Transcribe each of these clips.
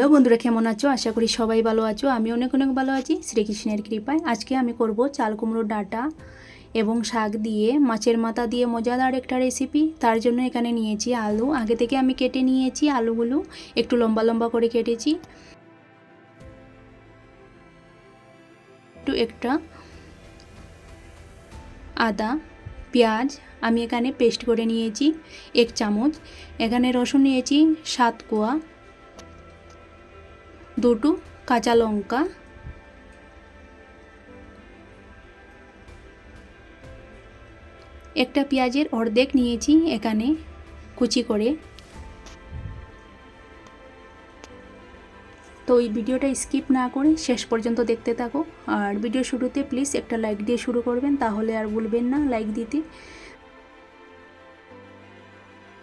Hello বন্ধুরা, কেমন আছো? আশা করি সবাই ভালো আছো। আমি অনেক অনেক ভালো আছি। শ্রীকৃষ্ণের কৃপায় আজকে আমি করব চাল কুমড়োর ডাটা এবং শাক দিয়ে, মাছের মাথা দিয়ে মজাদার একটা রেসিপি তার জন্য এখানে নিয়েছি আলু। আগে থেকে আমি কেটে নিয়েছি আলুগুলো। একটু লম্বা লম্বা করে কেটেছি। একটু একটা আদা, পেঁয়াজ আমি এখানে পেস্ট করে নিয়েছি, এক চামচ। এখানে রসুন নিয়েছি, সাত কোয়া। দুটো কাঁচা লঙ্কা। একটা পেঁয়াজের অর্ধেক নিয়েছি এখানে কুচি করে। তো এই ভিডিওটা স্কিপ না করে শেষ পর্যন্ত দেখতে থাকো। আর ভিডিও শুরুতে প্লিজ একটা লাইক দিয়ে শুরু করবেন, তাহলে আর ভুলবেন না লাইক দিতে।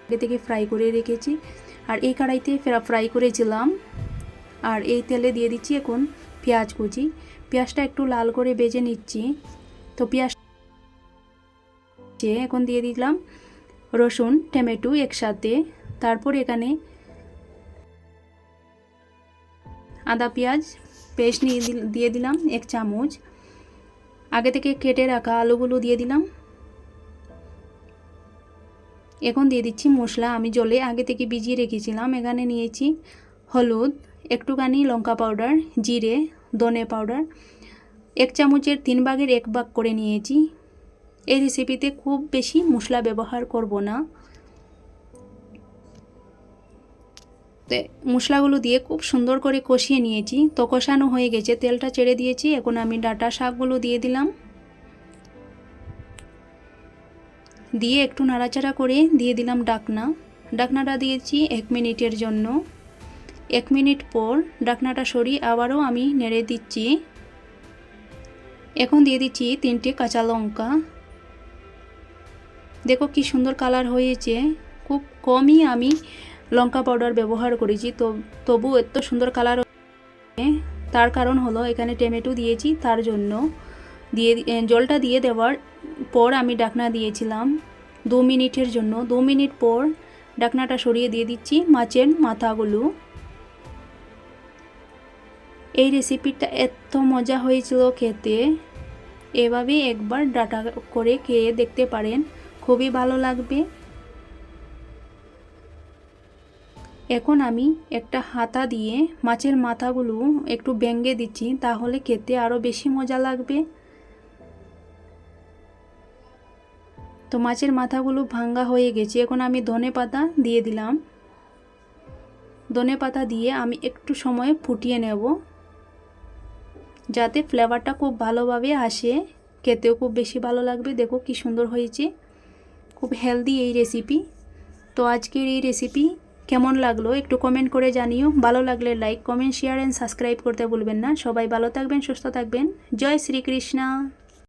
আগে থেকে ফ্রাই করে রেখেছি। আর এই কড়াইতে ফ্রাই করেছিলাম। আর এই তেলে দিয়ে দিচ্ছি এখন পেঁয়াজ কুচি। পেঁয়াজটা একটু লাল করে বেজে নিচ্ছি। তো পেঁয়াজ এখন দিয়ে দিলাম রসুন, টমেটো একসাথে। তারপর এখানে আদা পেঁয়াজ পেস্ট নিয়ে দিয়ে দিলাম এক চামচ। আগে থেকে কেটে রাখা আলুগুলো দিয়ে দিলাম। এখন দিয়ে দিচ্ছি মশলা। আমি জলে আগে থেকে ভিজিয়ে রেখেছিলাম। এখানে নিয়েছি হলুদ একটুখানি লঙ্কা পাউডার জিরে, ধনে পাউডার এক চামচের তিন ভাগের এক ভাগ করে নিয়েছি। এই রেসিপিতে খুব বেশি মশলা ব্যবহার করব না। মশলাগুলো দিয়ে খুব সুন্দর করে কষিয়ে নিয়েছি। তো কষানো হয়ে গেছে, তেলটা ছেড়ে দিয়েছি। এখন আমি ডাটা শাকগুলো দিয়ে দিলাম। দিয়ে একটু নাড়াচাড়া করে দিয়ে দিলাম ডাকনা। ডাকনাটা দিয়েছি এক মিনিটের জন্য। এক মিনিট পর ডাকনাটা সরিয়ে আবারও আমি নেড়ে দিচ্ছি। এখন দিয়ে দিচ্ছি তিনটে কাঁচা লঙ্কা। দেখো কি সুন্দর কালার হয়েছে। খুব কমই আমি লঙ্কা পাউডার ব্যবহার করেছি, তো তবু এত সুন্দর কালার তার কারণ হলো এখানে টমেটো দিয়েছি, তার জন্য দিয়ে জলটা দিয়ে দেওয়ার পর আমি ডাকনা দিয়েছিলাম দু মিনিটের জন্য। দু মিনিট পর ডাকনাটা সরিয়ে দিয়ে দিচ্ছি মাছের মাথাগুলো। এই রেসিপিটা এত মজা হয়েছিল খেতে। এভাবে একবার ডাটা করে খেয়ে দেখতে পারেন। খুবই ভালো লাগবে। এখন আমি একটা হাতা দিয়ে মাছের মাথাগুলো একটু ব্যঙ্গে দিচ্ছি, তাহলে খেতে আরও বেশি মজা লাগবে। তো মাছের মাথাগুলো ভাঙ্গা হয়ে গেছে। এখন আমি ধনে পাতা দিয়ে দিলাম। ধনে পাতা দিয়ে আমি একটু সময় ফুটিয়ে নেব। যাতে ফ্লেভারটা খুব ভালোভাবে আসে, খেতেও খুব বেশি ভালো লাগবে। দেখো কি সুন্দর হয়েছে। খুব হেলদি এই রেসিপি তো আজকের এই রেসিপি কেমন লাগল একটু কমেন্ট করে জানিও। ভালো লাগলে like comment share and subscribe করতে ভুলবেন না। সবাই ভালো থাকবেন, সুস্থ থাকবেন। জয় শ্রীকৃষ্ণা।